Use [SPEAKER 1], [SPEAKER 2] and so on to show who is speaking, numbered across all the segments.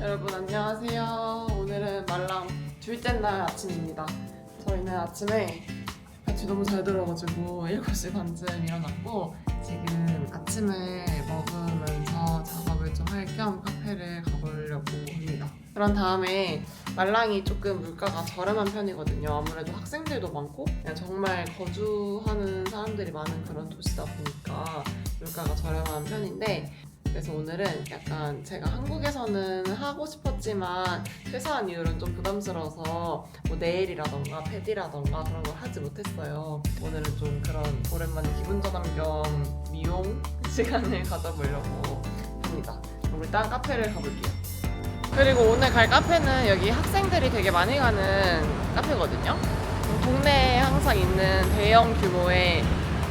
[SPEAKER 1] 여러분 안녕하세요. 오늘은 말랑 둘째 날 아침입니다. 저희는 아침에 같이 너무 잘 들어가지고 7시 반쯤 일어났고 지금 아침을 먹으면서 작업을 좀 할 겸 카페를 가보려고 합니다. 그런 다음에 말랑이 조금 물가가 저렴한 편이거든요. 아무래도 학생들도 많고 그냥 정말 거주하는 사람들이 많은 그런 도시다 보니까 물가가 저렴한 편인데 그래서 오늘은 약간 제가 한국에서는 하고 싶었지만 회사한 이유는 좀 부담스러워서 뭐 네일이라던가 패디라던가 그런 걸 하지 못했어요. 오늘은 좀 그런 오랜만에 기분 전환 겸 미용 시간을 가져보려고 합니다. 그럼 일단 카페를 가볼게요. 그리고 오늘 갈 카페는 여기 학생들이 되게 많이 가는 카페거든요. 동네에 항상 있는 대형 규모의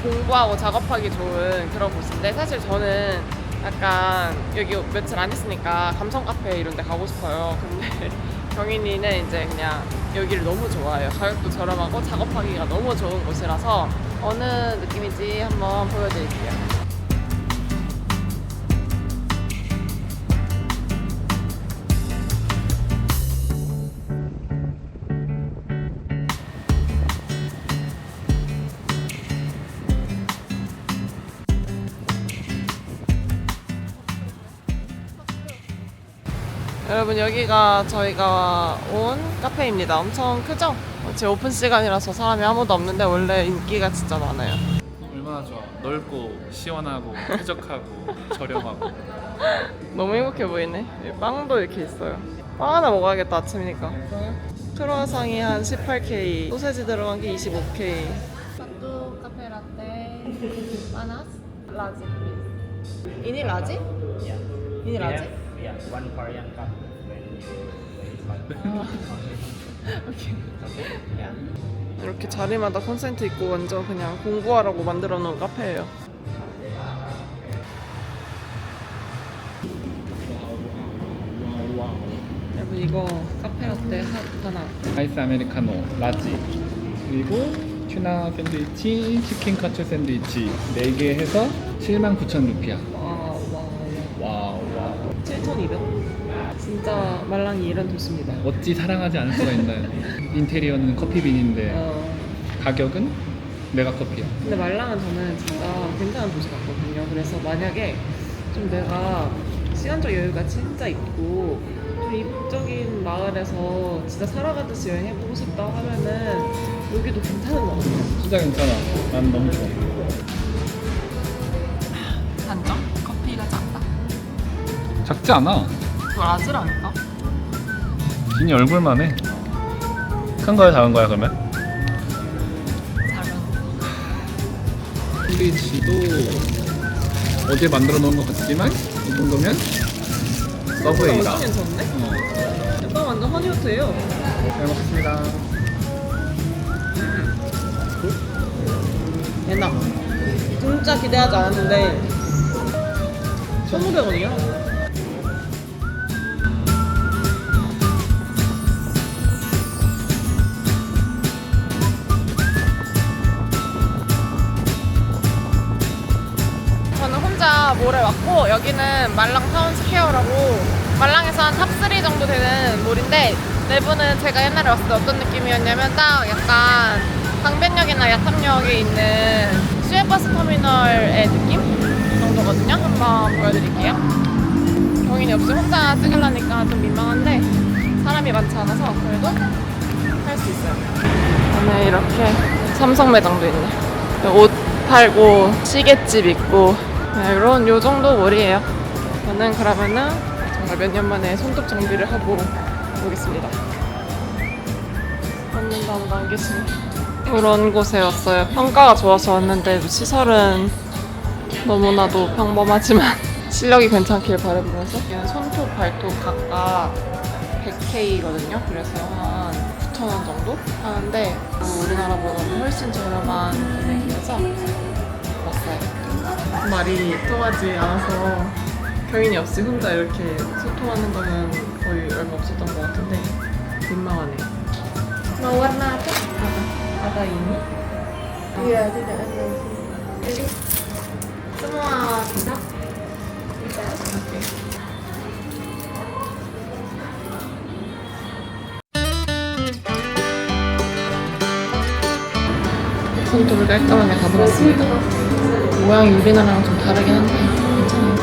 [SPEAKER 1] 공부하고 작업하기 좋은 그런 곳인데 사실 저는 약간 여기 며칠 안 있으니까 감성 카페 이런 데 가고 싶어요. 근데 경인이는 이제 그냥 여기를 너무 좋아해요. 가격도 저렴하고 작업하기가 너무 좋은 곳이라서 어느 느낌인지 한번 보여드릴게요. 여러분 여기가 저희가 온 카페입니다. 엄청 크죠? 지금 오픈 시간이라서 사람이 아무도 없는데 원래 인기가 진짜 많아요.
[SPEAKER 2] 얼마나 좋아 넓고 시원하고 쾌적하고 저렴하고
[SPEAKER 1] 너무 행복해 보이네. 여기 빵도 이렇게 있어요. 빵 하나 먹어야겠다 아침이니까. 크루아상이 한 18K, 소세지 들어간 게 25K. 또 카페 라떼, 바나스, 라지. 이니 라지?
[SPEAKER 3] Yeah.
[SPEAKER 1] 이니 라지?
[SPEAKER 3] yeah, one Korean cup
[SPEAKER 1] 이.
[SPEAKER 3] Yeah.
[SPEAKER 1] 이렇게 자리마다 콘센트 있고 완전 그냥 공부하라고 만들어 놓은 카페예요. 여러분 이거 카페라떼 하- 하나.
[SPEAKER 2] 아이스 아메리카노 라지 그리고 튜나 샌드위치 치킨 카츠 샌드위치 4개 해서 79,000 루피야 와와
[SPEAKER 1] 7,200. 진짜 말랑이 이런 도시입니다.
[SPEAKER 2] 어찌 사랑하지 않을 수가 있나요 인테리어는 커피빈인데
[SPEAKER 1] 어,
[SPEAKER 2] 가격은 메가 커피야
[SPEAKER 1] 근데 말랑은 저는 진짜 괜찮은 도시 같거든요. 그래서 만약에 좀 내가 시간적 여유가 진짜 있고 좀 이국적인 마을에서 진짜 살아가듯이 여행해보고 싶다 하면은 여기도 괜찮은 것 같아요.
[SPEAKER 2] 진짜 괜찮아 난 너무 좋아
[SPEAKER 1] 단점? 커피가 작다.
[SPEAKER 2] 작지 않아
[SPEAKER 1] 그걸 아즈라니까?
[SPEAKER 2] 진이 얼굴만 해 큰 거야 작은 거야 그러면?
[SPEAKER 1] 작은.
[SPEAKER 2] 샌드위치도 어제 만들어 놓은 것 같지만 이 정도면 서브웨이다
[SPEAKER 1] 완전 괜찮은데?
[SPEAKER 2] 어,
[SPEAKER 1] 약간 완전 허니호트예요.
[SPEAKER 2] 잘 먹겠습니다
[SPEAKER 1] 대박. 진짜 기대하지 않았는데 1,500원이야. 몰에 왔고 여기는 말랑 타운 스퀘어라고 말랑에서 한 탑3 정도 되는 몰인데 내부는 제가 옛날에 왔을 때 어떤 느낌이었냐면 딱 약간 강변역이나 야탐역에 있는 시외버스 터미널의 느낌 정도거든요. 한번 보여드릴게요. 경인이 없이 혼자 찍으려니까 좀 민망한데 사람이 많지 않아서 그래도 할 수 있어요. 안에 이렇게 삼성 매장도 있네. 옷 팔고 시계집 있고 네, 이런 요 정도 몰이에요. 저는 그러면은 정말 몇 년 만에 손톱 정비를 하고 오겠습니다. 한번도 안 남겠습니다. 그런 곳에 왔어요. 평가가 좋아서 왔는데 시설은 너무나도 평범하지만 실력이 괜찮길 바라면서 손톱, 발톱 각각 100K거든요. 그래서 한 9,000원 정도 하는데 뭐 우리나라보다는 훨씬 저렴한 금액이어서. 말이 통하지 않아서 교인이 없이 혼자 이렇게 소통하는 거는 거의 얼마 없었던 것 같은데 민망하네. Mau warna apa? Apa? Apa ini?
[SPEAKER 4] Iya, tidak
[SPEAKER 1] 손톱을 깔끔하게 가보았습니다. 모양이 우리나라랑 좀 다르긴 한데 괜찮아요.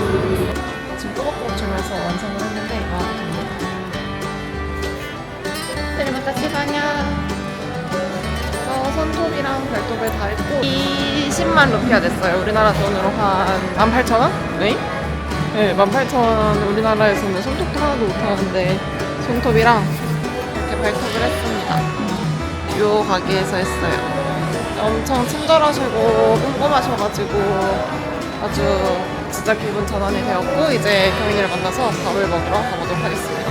[SPEAKER 1] 지금 주면서 완성을 했는데 듭니다. 때리면 시간이야. 저 손톱이랑 발톱을 다 했고 20만 루피아 됐어요. 우리나라 돈으로 한 18,000원? 네? 네, 18,000원 우리나라에서는 손톱도 하나도 못 하는데 손톱이랑 이렇게 발톱을 했습니다. 요 가게에서 했어요. 엄청 친절하시고 꼼꼼하셔가지고 아주 진짜 기분 전환이 되었고 이제 경인이를 만나서 밥을 먹으러 가보도록 하겠습니다.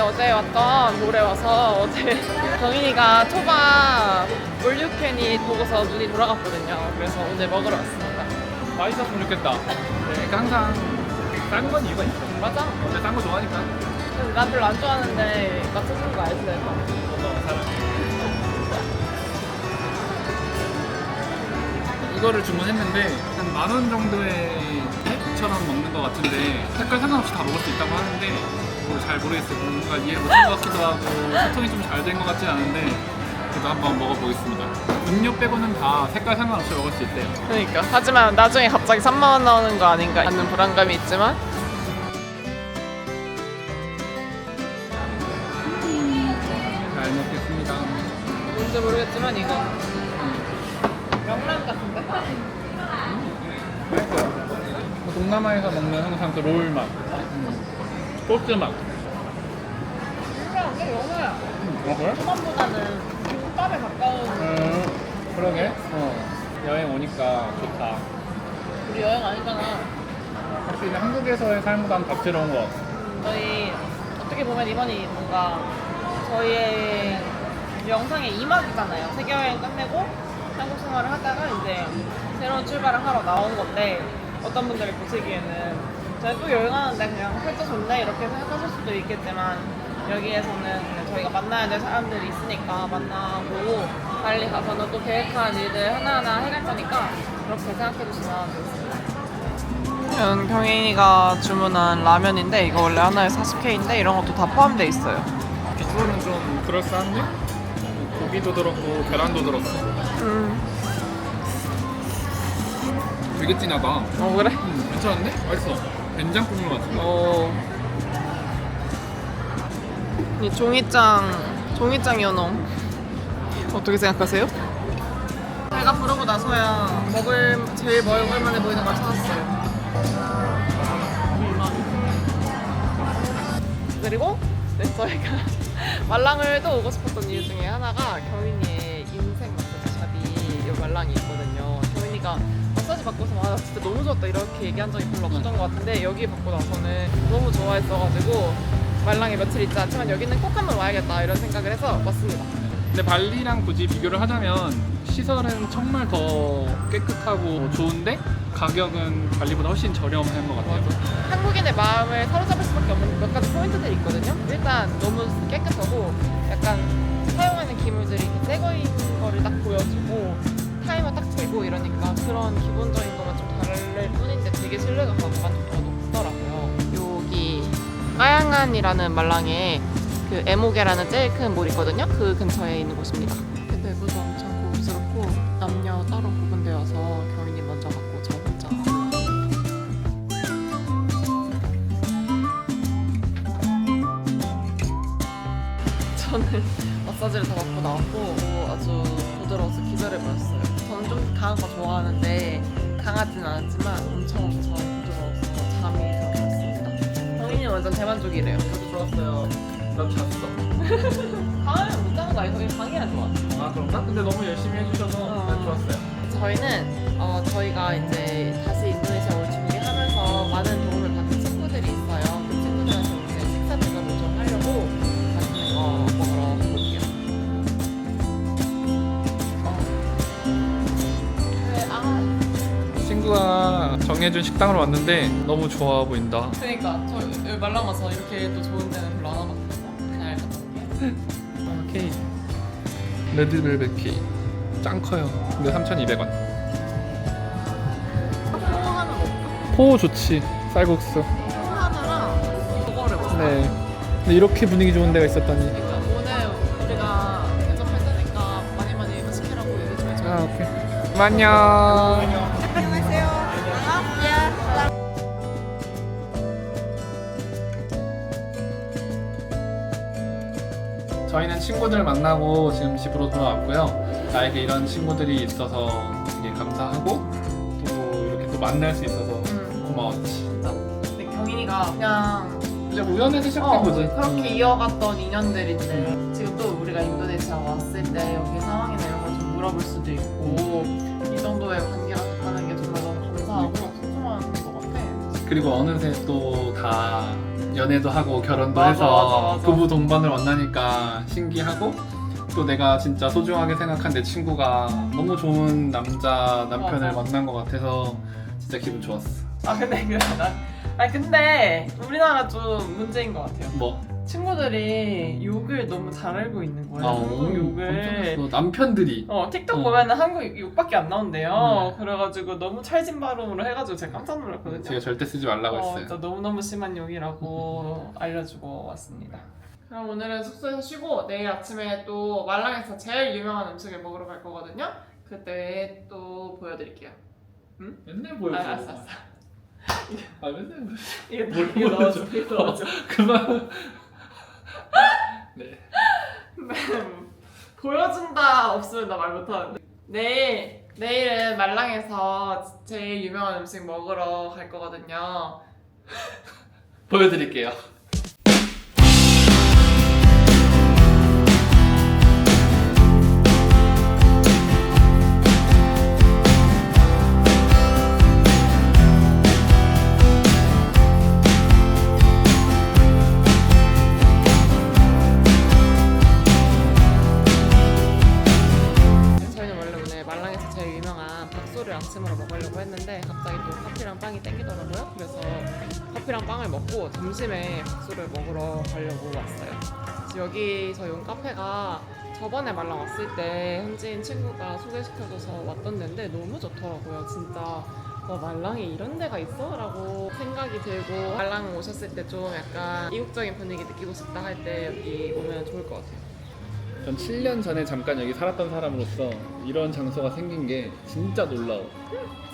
[SPEAKER 1] 어제 왔던 몰에 와서 어제 경인이가 초밥 올유캔이 보고서 눈이 돌아갔거든요. 그래서 오늘 먹으러 왔습니다.
[SPEAKER 2] 맛있었으면 좋겠다. 네, 그러니까 항상 싼 건 이유가 있어.
[SPEAKER 1] 맞아?
[SPEAKER 2] 근데 싼거 좋아하니까.
[SPEAKER 1] 난 별로 안 좋아하는데 맞춰주는 거 알지?
[SPEAKER 2] 어떤 사람. 이거를 주문했는데 한 만 원 정도의 앱처럼 먹는 것 같은데 색깔 상관없이 다 먹을 수 있다고 하는데 뭐잘 모르겠어요. 뭔가 이해 못한 것 같기도 하고 소통이 좀 잘 된 것 같진 않은데 그래도 한번 먹어보겠습니다. 음료 빼고는 다 색깔 상관없이 먹을 수 있대요.
[SPEAKER 1] 그러니까 하지만 나중에 갑자기 3만 원 나오는 거 아닌가 하는 불안감이 있지만
[SPEAKER 2] 잘 먹겠습니다.
[SPEAKER 1] 뭔지 모르겠지만 이거 명란 같은데?
[SPEAKER 2] 맛있어요. 그 동남아에서 먹는 항상 그 롤 맛, 음. 소스 맛.
[SPEAKER 1] 명란 게 영어야
[SPEAKER 2] 어, 그래?
[SPEAKER 1] 초밥보다는 국밥에 가까운
[SPEAKER 2] 음, 그러게. 어. 여행 오니까 좋다.
[SPEAKER 1] 우리 여행 아니잖아
[SPEAKER 2] 확실히 한국에서의 삶보다는 다채로운 것 같아.
[SPEAKER 1] 저희 어떻게 보면 이번이 뭔가 저희의 영상의 2막이잖아요. 세계 여행 끝내고 한국 생활을 하다가 이제 새로운 출발을 하러 나온 건데 어떤 분들이 보시기에는 저희 또 여행하는데 그냥 살짝 좋네 이렇게 생각하실 수도 있겠지만 여기에서는 저희가 만나야 될 사람들이 있으니까 만나고 빨리 가서는 또 계획한 일들 하나하나 해갈 거니까 그렇게 생각해 주시면 좋겠습니다. 이건 경인이가 주문한 라면인데 이거 원래 하나에 40K인데 이런 것도 다 포함되어 있어요.
[SPEAKER 2] 비주얼은 좀 그럴싸한데? 고기도 들었고 계란도 들었어.
[SPEAKER 1] 음.
[SPEAKER 2] 되게 진하다.
[SPEAKER 1] 어 그래?
[SPEAKER 2] 음, 괜찮은데? 맛있어. 된장 국물 같은 거.
[SPEAKER 1] 어. 이 종이장 종이장 연어 어떻게 생각하세요? 배가 부르고 나서야 먹을 제일 먹을만해 보이는 걸 찾았어요. 그리고 네, 저희가 말랑을 또 오고 싶었던 이유 중에 하나가 경인이의 인생 마사지 샵이 이 말랑이 있거든요. 경인이가 마사지 받고서 아, 나 진짜 너무 좋았다 이렇게 얘기한 적이 별로 없었던 것 같은데 여기 받고 나서는 너무 좋아했어가지고 말랑에 며칠 있지 않지만 여기는 꼭 한번 와야겠다 이런 생각을 해서 왔습니다.
[SPEAKER 2] 근데 발리랑 굳이 비교를 하자면 시설은 정말 더 깨끗하고 좋은데 가격은 발리보다 훨씬 저렴한 것 같아요.
[SPEAKER 1] 한국인의 마음을 사로잡을 수밖에 없는 몇 가지 포인트들이 있거든요. 일단 너무 깨끗하고 약간 사용하는 기물들이 이렇게 새 거인 거를 딱 보여주고 타이머 딱 틀고 이러니까 그런 기본적인 것만 좀 다를 뿐인데 되게 신뢰가 가고 만족도가 높더라고요. 여기 까양안이라는 말랑에 그 에모게라는 제일 큰 몰 있거든요. 그 근처에 있는 곳입니다. 마사지를 다 받고 나왔고 오, 아주 부드러워서 기절해 버렸어요. 저는 좀 강한 거 좋아하는데 강하진 않았지만 엄청 엄청 부드러워서 잠이 들었습니다. 성인이 완전 대만족이래요. 저도 좋았어요.
[SPEAKER 2] 난 잤어.
[SPEAKER 1] 강하면 못 자는 거 아니고 그냥 강해야 좋아.
[SPEAKER 2] 아 그런가? 근데 너무 열심히 해주셔서
[SPEAKER 1] 어.
[SPEAKER 2] 난 좋았어요.
[SPEAKER 1] 저희는 어, 저희가 이제 다시 인도네시아 올 준비하면서 많은 친구가
[SPEAKER 2] 정해준 식당으로 왔는데 너무 좋아 보인다.
[SPEAKER 1] 그러니까 저 여기 말랑 와서 이렇게 또 좋은 데는 별로 안 와봤거든요. 잘 갔다 올게요.
[SPEAKER 2] 오케이. 레드벨벳 케이크 짱 커요 근데 3,200원
[SPEAKER 1] 포하는 없어.
[SPEAKER 2] 포 좋지 쌀국수
[SPEAKER 1] 포하나랑 그거를 먹어.
[SPEAKER 2] 네 근데 이렇게 분위기 좋은 데가 있었다니
[SPEAKER 1] 그러니까 오늘 우리가 대접할 테니까 많이 많이 시키라고 얘기 좀 해줘.
[SPEAKER 2] 아 오케이 안녕 친구들 만나고 지금 집으로 돌아왔고요. 나에게 이런 친구들이 있어서 되게 감사하고 또 이렇게 또 만날 수 있어서
[SPEAKER 1] 음,
[SPEAKER 2] 고마웠지.
[SPEAKER 1] 근데 경인이가 그냥
[SPEAKER 2] 이제 우연에서
[SPEAKER 1] 어,
[SPEAKER 2] 시작된 거지.
[SPEAKER 1] 그렇게
[SPEAKER 2] 응.
[SPEAKER 1] 이어갔던 인연들인데 지금 또 우리가 인도네시아 왔을 때 여기 상황이나 이런 걸 좀 물어볼 수도 있고 이 정도의 관계가 됐다는 게 정말 너무 감사하고 소중한 것 같아.
[SPEAKER 2] 그리고 어느새 또 다 연애도 하고 결혼도
[SPEAKER 1] 맞아,
[SPEAKER 2] 해서
[SPEAKER 1] 맞아, 맞아.
[SPEAKER 2] 부부 동반을 만나니까 신기하고 또 내가 진짜 소중하게 생각한 내 친구가 너무 좋은 남자 남편을
[SPEAKER 1] 맞아.
[SPEAKER 2] 만난 것 같아서 진짜 기분 좋았어.
[SPEAKER 1] 아 근데 그 난, 아 근데 우리나라 좀 문제인 것 같아요.
[SPEAKER 2] 뭐?
[SPEAKER 1] 친구들이 욕을 너무 잘 알고 있는 거예요.
[SPEAKER 2] 아,
[SPEAKER 1] 한국
[SPEAKER 2] 오,
[SPEAKER 1] 욕을.
[SPEAKER 2] 놀랐어. 남편들이
[SPEAKER 1] 어 틱톡
[SPEAKER 2] 어.
[SPEAKER 1] 보면은 한국 욕밖에 안 나온대요.
[SPEAKER 2] 네.
[SPEAKER 1] 그래가지고 너무 찰진 발음으로 해가지고 제가 깜짝 놀랐거든요.
[SPEAKER 2] 제가 절대 쓰지 말라고
[SPEAKER 1] 어,
[SPEAKER 2] 했어요.
[SPEAKER 1] 진짜 너무너무 심한 욕이라고 알려주고 왔습니다. 그럼 오늘은 숙소에서 쉬고 내일 아침에 또 말랑에서 제일 유명한 음식을 먹으러 갈 거거든요. 그때 또 보여드릴게요.
[SPEAKER 2] 맨날
[SPEAKER 1] 아,
[SPEAKER 2] 보여줘.
[SPEAKER 1] 알았어, 알았어.
[SPEAKER 2] 아 맨날 보여줘.
[SPEAKER 1] 이거
[SPEAKER 2] 뭘
[SPEAKER 1] 이거
[SPEAKER 2] 보여줘?
[SPEAKER 1] 넣어줘, 이거 넣어줘.
[SPEAKER 2] 그만. 네.
[SPEAKER 1] 보여준다 없으면 나 말 못하는데. 내일 내일은 말랑에서 제일 유명한 음식 먹으러 갈 거거든요.
[SPEAKER 2] 보여드릴게요.
[SPEAKER 1] 아침으로 먹으려고 했는데 갑자기 또 커피랑 빵이 땡기더라고요. 그래서 커피랑 빵을 먹고 점심에 박소를 먹으러 가려고 왔어요. 그래서 여기 저희 온 카페가 저번에 말랑 왔을 때 현지인 친구가 소개시켜줘서 왔던 데인데 너무 좋더라고요. 진짜 와 말랑에 이런 데가 있어? 라고 생각이 들고 말랑 오셨을 때 좀 약간 이국적인 분위기 느끼고 싶다 할 때 여기 오면 좋을 것 같아요.
[SPEAKER 2] 전 7년 전에 잠깐 여기 살았던 사람으로서 이런 장소가 생긴 게 진짜 놀라워.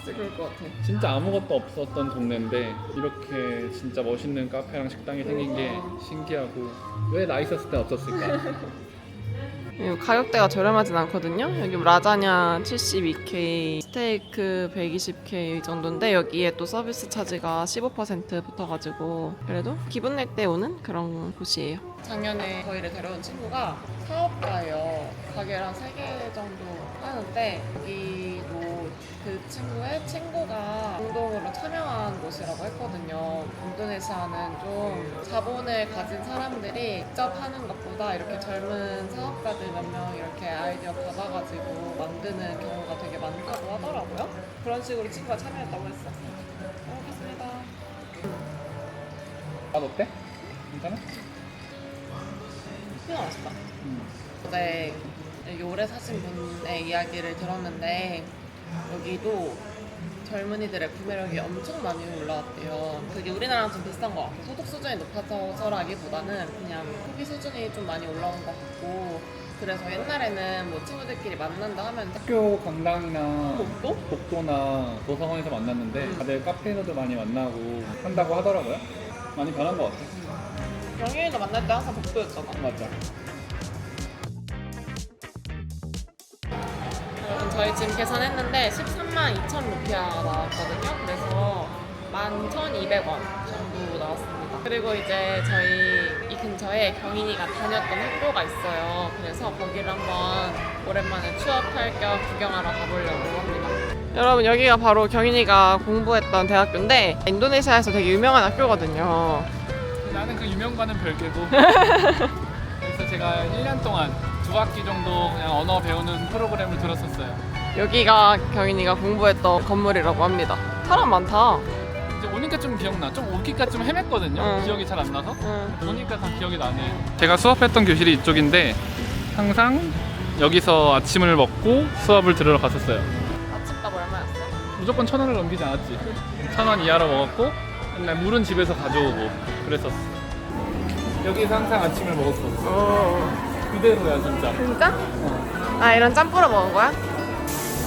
[SPEAKER 1] 진짜 그럴 것 같아.
[SPEAKER 2] 진짜 아무것도 없었던 동네인데 이렇게 진짜 멋있는 카페랑 식당이 생긴 게 신기하고 왜 나 있었을 때 없었을까?
[SPEAKER 1] 가격대가 저렴하진 않거든요. 여기 라자냐 72K, 스테이크 120K 정도인데 여기에 또 서비스 차지가 15% 붙어가지고 그래도 기분 낼 때 오는 그런 곳이에요. 작년에 저희를 데려온 친구가 사업가예요. 가게를 한 3개 정도 하는데 여기도 그 친구의 친구가 공동으로 참여한 곳이라고 했거든요. 인도네시아는 좀 자본을 가진 사람들이 직접 하는 것보다 이렇게 젊은 사업가들 몇 명 이렇게 아이디어 받아가지고 만드는 경우가 되게 많다고 하더라고요. 그런 식으로 친구가 참여했다고 했어. 잘 먹겠습니다.
[SPEAKER 2] 맛 어때? 괜찮아?
[SPEAKER 1] 피가 맛있다.
[SPEAKER 2] 음.
[SPEAKER 1] 어제 여기 오래 사신 분의 이야기를 들었는데 여기도 젊은이들의 구매력이 엄청 많이 올라왔대요. 그게 우리나라랑 좀 비슷한 것 같아요. 소득 수준이 높아져서라기보다는 그냥 소비 수준이 좀 많이 올라온 것 같고 그래서 옛날에는 뭐 친구들끼리 만난다 하면
[SPEAKER 2] 학교 강당이나
[SPEAKER 1] 복도?
[SPEAKER 2] 복도나 도서관에서 만났는데 다들 카페에서도 많이 만나고 한다고 하더라고요. 많이 변한 것 같아.
[SPEAKER 1] 영희이도 만날 때 항상 복도였잖아.
[SPEAKER 2] 맞아.
[SPEAKER 1] 저희 지금 계산했는데 13만 2천 루피아 나왔거든요. 그래서 11,200원 정도 나왔습니다. 그리고 이제 저희 이 근처에 경인이가 다녔던 학교가 있어요. 그래서 거기를 한번 오랜만에 추억할 겸 구경하러 가보려고 합니다. 여러분 여기가 바로 경인이가 공부했던 대학교인데 인도네시아에서 되게 유명한 학교거든요.
[SPEAKER 2] 나는 그 유명과는 별개고. 그래서 제가 1년 동안 두 학기 정도 그냥 언어 배우는 프로그램을 들었었어요.
[SPEAKER 1] 여기가 경인이가 공부했던 건물이라고 합니다. 사람 많다.
[SPEAKER 2] 이제 오니까 좀 기억나. 좀 오기까 좀 헤맸거든요.
[SPEAKER 1] 응.
[SPEAKER 2] 기억이 잘 안 나서.
[SPEAKER 1] 응.
[SPEAKER 2] 오니까 다 기억이 나네. 제가 수업했던 교실이 이쪽인데 항상 여기서 아침을 먹고 수업을 들으러 갔었어요.
[SPEAKER 1] 아침밥 얼마였어?
[SPEAKER 2] 무조건 천 원을 넘기지 않았지. 천 원 이하로 먹었고 맨날 물은 집에서 가져오고 그랬었어. 여기서 항상 아침을 먹었어.
[SPEAKER 1] 어.
[SPEAKER 2] 그대로야 진짜.
[SPEAKER 1] 진짜?
[SPEAKER 2] 어.
[SPEAKER 1] 아 이런 짬뿌러 먹은 거야?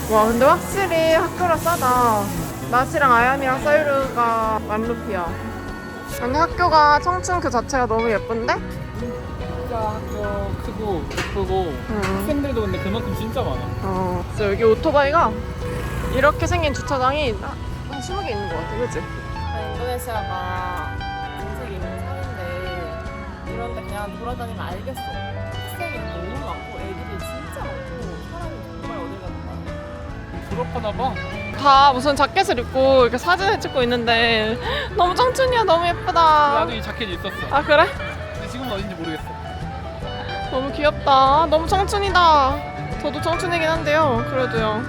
[SPEAKER 1] 와 근데 확실히 학교라 싸다 나시랑 아얌이랑 사유르가 만루피야 근데 학교가 청춘 그 자체가 너무 예쁜데?
[SPEAKER 2] 진짜 학교 크고 예쁘고
[SPEAKER 1] 응.
[SPEAKER 2] 학생들도 근데 그만큼 진짜 많아.
[SPEAKER 1] 어 진짜 여기 오토바이가 이렇게 생긴 주차장이 한 20개 있는 것 같아 그치? 인도네시아가 정책이 있는 사회인데 이런데 그냥 돌아다니면 알겠어 학생이 많고
[SPEAKER 2] 졸업하나 봐.
[SPEAKER 1] 다 무슨 자켓을 입고 이렇게 사진을 찍고 있는데 너무 청춘이야 너무 예쁘다
[SPEAKER 2] 나도 이 자켓 있었어.
[SPEAKER 1] 아 그래?
[SPEAKER 2] 근데 지금은 어딘지 모르겠어.
[SPEAKER 1] 너무 귀엽다 너무 청춘이다 저도 청춘이긴 한데요 그래도요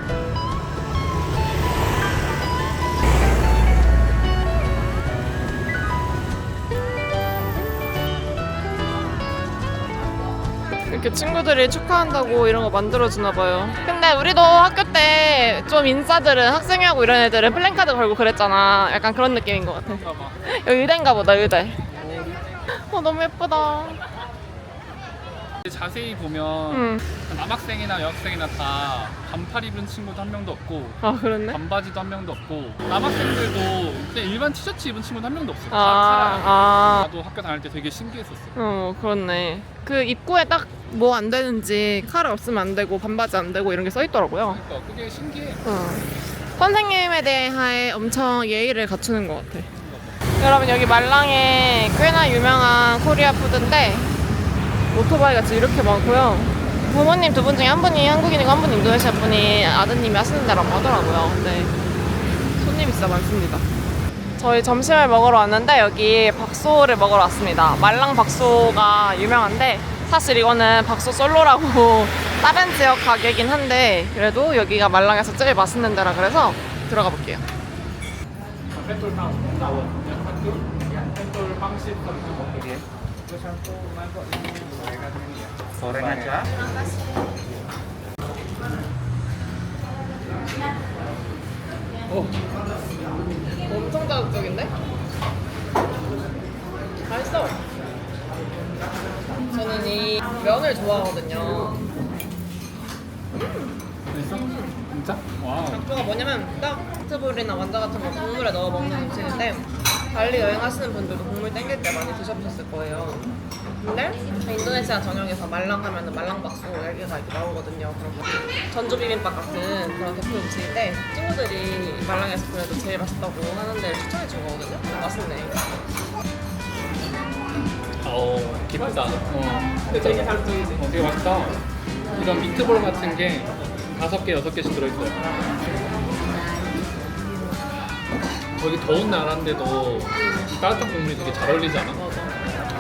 [SPEAKER 1] 이렇게 친구들이 축하한다고 이런 거 만들어주나 봐요. 근데 우리도 학교 때 좀 인싸들은 학생회하고 이런 애들은 플랜카드 걸고 그랬잖아. 약간 그런 느낌인 것 같아. 여기 의대인가 보다 의대. 어 너무 예쁘다.
[SPEAKER 2] 자세히 보면
[SPEAKER 1] 응.
[SPEAKER 2] 남학생이나 여학생이나 다 반팔 입은 친구도 한 명도 없고
[SPEAKER 1] 아 그렇네.
[SPEAKER 2] 반바지도 한 명도 없고 남학생들도 그냥 일반 티셔츠 입은 친구도 한 명도 없어. 다
[SPEAKER 1] 아. 아,
[SPEAKER 2] 나도 학교 다닐 때 되게 신기했었어.
[SPEAKER 1] 어 그렇네. 그 입구에 딱 뭐 안 되는지 칼 없으면 안 되고 반바지 안 되고 이런 게 써 있더라고요.
[SPEAKER 2] 그러니까 그게 신기해.
[SPEAKER 1] 어. 선생님에 대해 엄청 예의를 갖추는 것 같아. 여러분 여기 말랑에 꽤나 유명한 코리아 푸드인데 오토바이가 지금 이렇게 많고요. 부모님 두 분 중에 한 분이 한국인이고 한분 인도네시아 분이 아드님이 하시는 데라고 하더라고요. 근데 손님이 진짜 많습니다. 저희 점심을 먹으러 왔는데 여기 박소를 먹으러 왔습니다. 말랑 박소가 유명한데 사실 이거는 박소 솔로라고 다른 지역 가게긴 한데 그래도 여기가 말랑에서 제일 맛있는 데라 그래서 들어가 볼게요.
[SPEAKER 3] Goreng aja.
[SPEAKER 2] 거. 어.
[SPEAKER 1] 엄청 자극적인데? 맛있어. 저는 이 면을 좋아하거든요.
[SPEAKER 2] 있어? 진짜? 와.
[SPEAKER 1] 장표가 뭐냐면 딱 트볼이나 완자 같은 거 국물에 넣어 먹는 음식인데 발리 여행하시는 분들도 국물 땡길 때 많이 드셔보셨을 거예요. 근데 인도네시아 전역에서 말랑 하면은 말랑박소 여기가 이렇게 나오거든요. 그런 전주 비빔밥 같은 그런 대표 음식인데 친구들이 말랑에서 그래도 제일 맛있다고 하는데 추천해 준 거거든요. 맛있네.
[SPEAKER 2] 어, 기쁘다. 어. 근데 되게 자극적이지. 어, 되게 맛있다. 이런 미트볼 같은 게 다섯 개, 여섯 개씩 들어있어요. 거기 더운 나라인데도 따뜻한 국물이 되게 잘 어울리지 않아?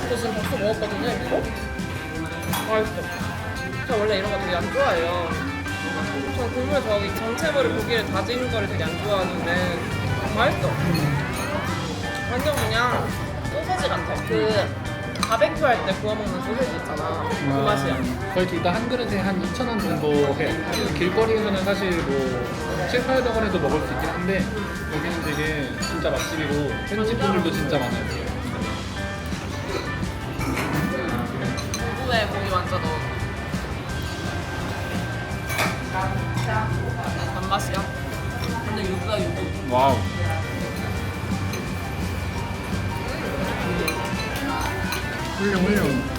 [SPEAKER 1] 저 지금 박수 먹었거든요. 이거. 맛있어. 저 원래 이런 거 되게 안 좋아해요. 저 국물 저기 정체모를 고기를 다진 거를 되게 안 좋아하는데 맛있어. 완전 그냥 소세지 같아. 그 바베큐 할 때 구워 먹는 소세지 있잖아. 그 맛이야.
[SPEAKER 2] 저희 둘다 한 그릇에 한 2,000원 정도 해. 길거리에서는 사실 뭐 7, 800원에도 먹을 수 있긴 한데 여기는 되게 진짜 맛집이고 현지 분들도 진짜 많아요.
[SPEAKER 1] 두부에 고기 완전 넣어. 단맛이야. 근데 유부야 유부.
[SPEAKER 2] 와우. 훌륭 훌륭.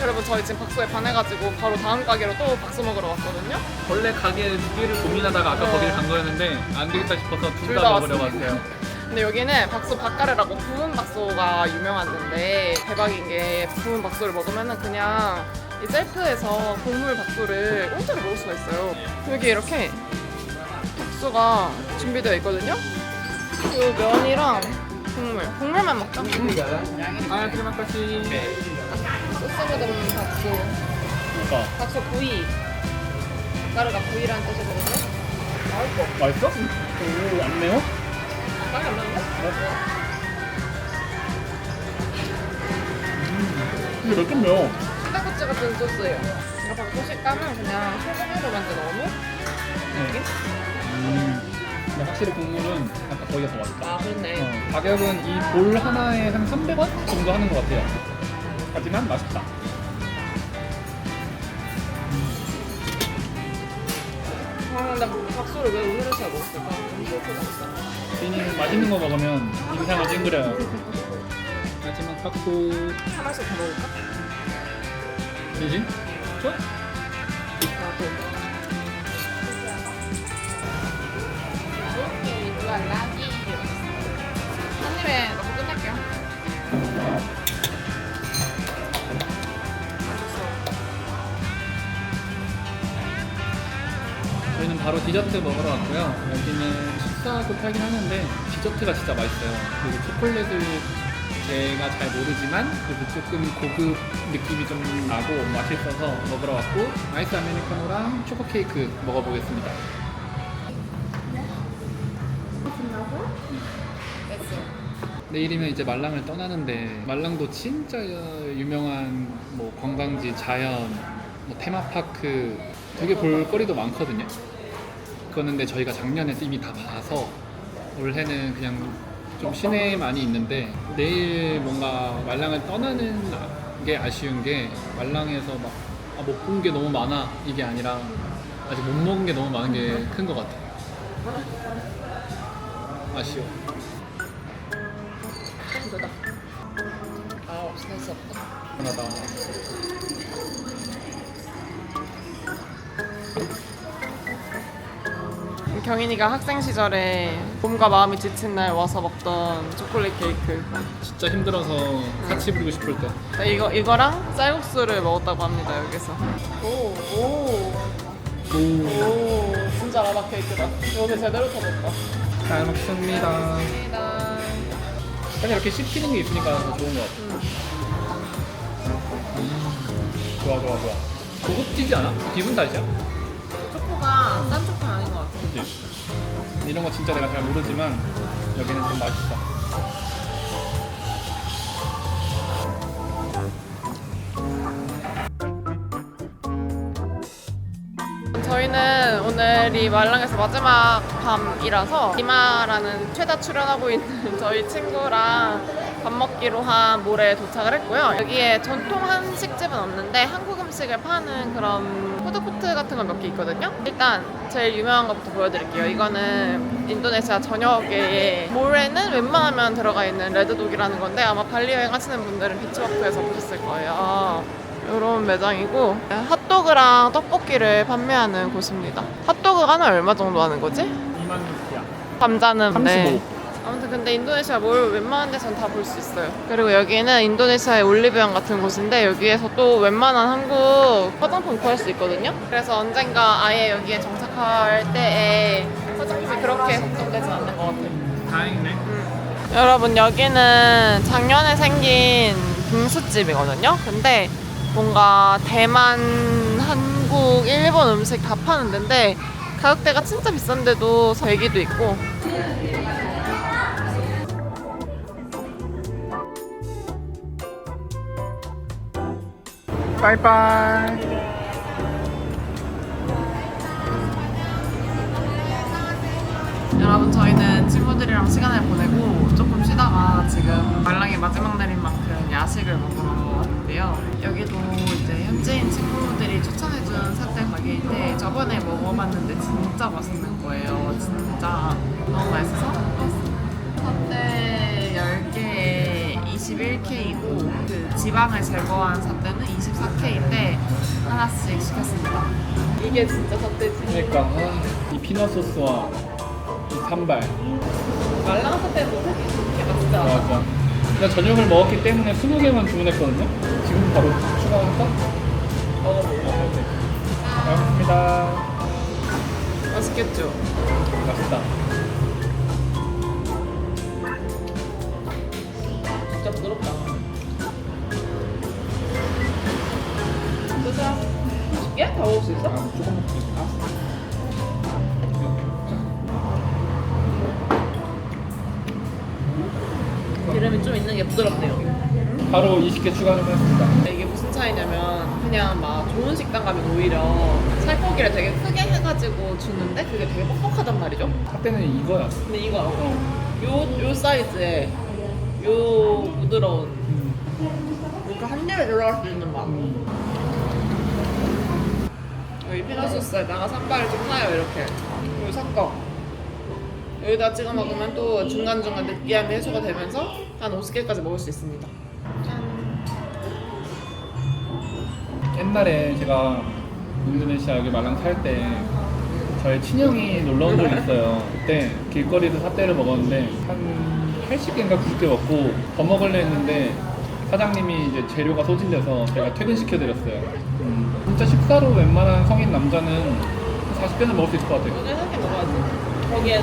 [SPEAKER 1] 여러분 저희 지금 박소에 반해가지고 바로 다음 가게로 또 박소 먹으러 왔거든요.
[SPEAKER 2] 원래 가게 두 개를 고민하다가 아까
[SPEAKER 1] 어.
[SPEAKER 2] 거기를 간 거였는데 안 되겠다 싶어서 둘 둘다
[SPEAKER 1] 다
[SPEAKER 2] 먹으러
[SPEAKER 1] 왔습니다.
[SPEAKER 2] 왔어요.
[SPEAKER 1] 근데 여기는 박소 박가래라고 구운 박소가 유명한 데인데 대박인 게 구운 박소를 먹으면은 그냥 이 셀프에서 국물 박소를 공짜로 먹을 수가 있어요. 여기 이렇게 박소가 준비되어 있거든요. 이 면이랑 국물, 국물만 먹자.
[SPEAKER 2] 아, 그만까지.
[SPEAKER 1] 소스 묻은 박소,
[SPEAKER 2] 어.
[SPEAKER 1] 박소 구이. 가루가 구이라는 뜻이거든요. 맛있어.
[SPEAKER 2] 맛있어? 오, 안 매워?
[SPEAKER 1] 빨리 안 나는데?
[SPEAKER 2] 근데 몇좀 매워.
[SPEAKER 1] 순대국수 같은 소스예요. 이거 방금 식감은 그냥 소금으로 만든 어묵?
[SPEAKER 2] 네. 음. 근데 확실히 국물은 아까 거기가 더 맛있다.
[SPEAKER 1] 아 그렇네.
[SPEAKER 2] 어, 가격은 이 볼 하나에 한 300원 정도 하는 것 같아요. 하지만 맛있다.
[SPEAKER 1] 아, 나 박수를 왜 오늘은 잘 먹었을까? 너무 소스가
[SPEAKER 2] 괜히 맛있는 거 먹으면 인상을 찡그려요. 마지막 박수.
[SPEAKER 1] 하나씩 더 먹을까?
[SPEAKER 2] 진심? 좋아?
[SPEAKER 1] 아, 또. 한 입에 넣고 끝낼게요.
[SPEAKER 2] 저희는 바로 디저트 먹으러 왔고요. 여기는 식사도 팔긴 하는데 디저트가 진짜 맛있어요. 그리고 초콜릿을 제가 잘 모르지만 그래도 조금 고급 느낌이 좀 나고 맛있어서 먹으러 왔고 아이스 아메리카노랑 초코 케이크 먹어보겠습니다. 내일이면 이제 말랑을 떠나는데 말랑도 진짜 유명한 뭐 관광지, 자연, 뭐 테마파크 되게 볼거리도 많거든요. 그런데 저희가 작년에 이미 다 봐서 올해는 그냥 좀 시내에 많이 있는데 내일 뭔가 말랑을 떠나는 게 아쉬운 게 말랑에서 막못본 게 너무 많아 이게 아니라 아직 못 먹은 게 너무 많은 게 큰 것 같아요. 아쉬워.
[SPEAKER 1] 경인이가 학생 시절에 몸과 마음이 지친 날 와서 먹던 초콜릿 케이크.
[SPEAKER 2] 진짜 힘들어서 같이 부르고 싶을 때.
[SPEAKER 1] 네, 이거 이거랑 쌀국수를 먹었다고 합니다 여기서. 오, 오,
[SPEAKER 2] 오.
[SPEAKER 1] 오, 진짜 라바 케이크다. 오늘 제대로 터졌다.
[SPEAKER 2] 잘 먹습니다.
[SPEAKER 1] 감사합니다.
[SPEAKER 2] 그냥 이렇게 씹히는 게 있으니까 더 좋은 것 같아. 음. 좋아, 좋아, 좋아. 고급지지 않아? 기분 탓이야?
[SPEAKER 1] 초코가 싼 초코는 아닌 것 같아.
[SPEAKER 2] 그치? 이런 거 진짜 내가 잘 모르지만 여기는 좀 맛있어.
[SPEAKER 1] 저희는 오늘이 말랑에서 마지막 밤이라서 이마라는 최다 출연하고 있는 저희 친구랑 밥 먹기로 한 모레에 도착을 했고요. 여기에 전통 한식집은 없는데 한국 음식을 파는 그런 푸드코트 같은 건몇개 있거든요. 일단 제일 유명한 것부터 보여드릴게요. 이거는 인도네시아 전역에 몰에는 웬만하면 들어가 있는 레드독이라는 건데 아마 발리 여행 하시는 분들은 비치워크에서 보셨을 거예요. 이런 매장이고 핫도그랑 떡볶이를 판매하는 곳입니다. 핫도그가 하나 얼마 정도 하는 거지?
[SPEAKER 2] 2만 루피야.
[SPEAKER 1] 감자는
[SPEAKER 2] 35.
[SPEAKER 1] 네. 아무튼 근데 인도네시아 뭘 웬만한 데선 다 볼 수 있어요. 그리고 여기는 인도네시아의 올리브영 같은 곳인데 여기에서 또 웬만한 한국 화장품 구할 수 있거든요. 그래서 언젠가 아예 여기에 정착할 때에 화장품이 그렇게 걱정되지 않는 것 같아요.
[SPEAKER 2] 다행이네.
[SPEAKER 1] 여러분 여기는 작년에 생긴 빙수집이거든요. 근데 뭔가 대만, 한국, 일본 음식 다 파는 데인데 가격대가 진짜 비싼데도 대기도 있고
[SPEAKER 2] 바이바이.
[SPEAKER 1] 여러분 저희는 친구들이랑 시간을 보내고 조금 쉬다가 지금 말랑이 마지막 날인 만큼 야식을 먹으러 왔는데요. 여기도 이제 현지인 친구들이 추천해준 사태 가게인데 저번에 먹어봤는데 진짜 맛있는 거예요. 진짜 너무 맛있어서 21K이고 그 지방을 제거한 사태는 24K인데 하나씩 시켰습니다. 이게 진짜 사태지.
[SPEAKER 2] 그러니까 아, 이 피넛 소스와 이 산발.
[SPEAKER 1] 말랑 되게 맛있지 않아?
[SPEAKER 2] 맞아. 나 저녁을 먹었기 때문에 20개만 주문했거든요. 지금 바로 추가할까? 먹어볼게요. 고맙습니다.
[SPEAKER 1] 맛있겠죠?
[SPEAKER 2] 맛있다. 20개 추가 좀 했습니다.
[SPEAKER 1] 이게 차이냐면 그냥 막 좋은 식당 가면 오히려 살코기를 되게 크게 해가지고 주는데 그게 되게 뻑뻑하단 말이죠.
[SPEAKER 2] 사태는 이거야.
[SPEAKER 1] 근데 이거 요, 요 사이즈에 요 부드러운 이렇게 한 입에 들어갈 수 있는 맛. 여기 피넛 소스에다가 쌈발을 좀 사요 이렇게. 그리고 섞어. 여기다 찍어 먹으면 또 중간중간 느끼함이 해소가 되면서 한 50개까지 먹을 수 있습니다.
[SPEAKER 2] 옛날에 제가 인도네시아 여기 말랑 살 때 저희 친형이 놀러 온 적이 있어요. 그때 길거리에서 사태를 먹었는데 한 80개인가 90개 먹고 더 먹을래 했는데 사장님이 이제 재료가 소진돼서 제가 퇴근시켜드렸어요. 음, 진짜 식사로 웬만한 성인 남자는 40개는 먹을 수 있을 것 같아요.
[SPEAKER 1] 오늘 이렇게 먹어야지. 거기에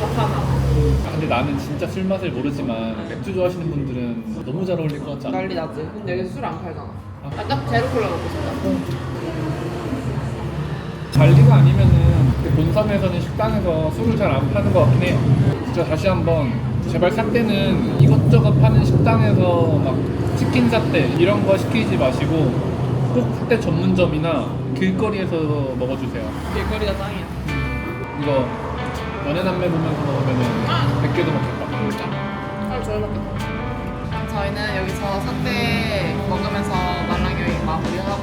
[SPEAKER 1] 밥 하나.
[SPEAKER 2] 아, 근데 나는 진짜 술 맛을 모르지만 맥주 좋아하시는 분들은 너무 잘 어울릴 것 같지 않아?
[SPEAKER 1] 난리 나지. 근데 여기 술 안 팔잖아.
[SPEAKER 2] 아.
[SPEAKER 1] 아, 딱 제로 콜라 먹고 싶다.
[SPEAKER 2] 관리가 아니면은 본섬에서는 식당에서 술을 잘 안 파는 것 같긴 해요. 진짜 다시 한번 제발 사태는 이것저것 파는 식당에서 막 치킨 사태 이런 거 시키지 마시고 꼭 사태 전문점이나 길거리에서 먹어주세요.
[SPEAKER 1] 길거리가 짱이야.
[SPEAKER 2] 이거 연애 남매 보면서 먹으면은 100개도 먹겠다.
[SPEAKER 1] 진짜. 하루 종일 먹겠다. 저희는 여기서 사태 먹으면서 마무리하고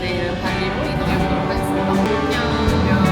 [SPEAKER 1] 내일 발리로 이동해 보도록 하겠습니다. 안녕.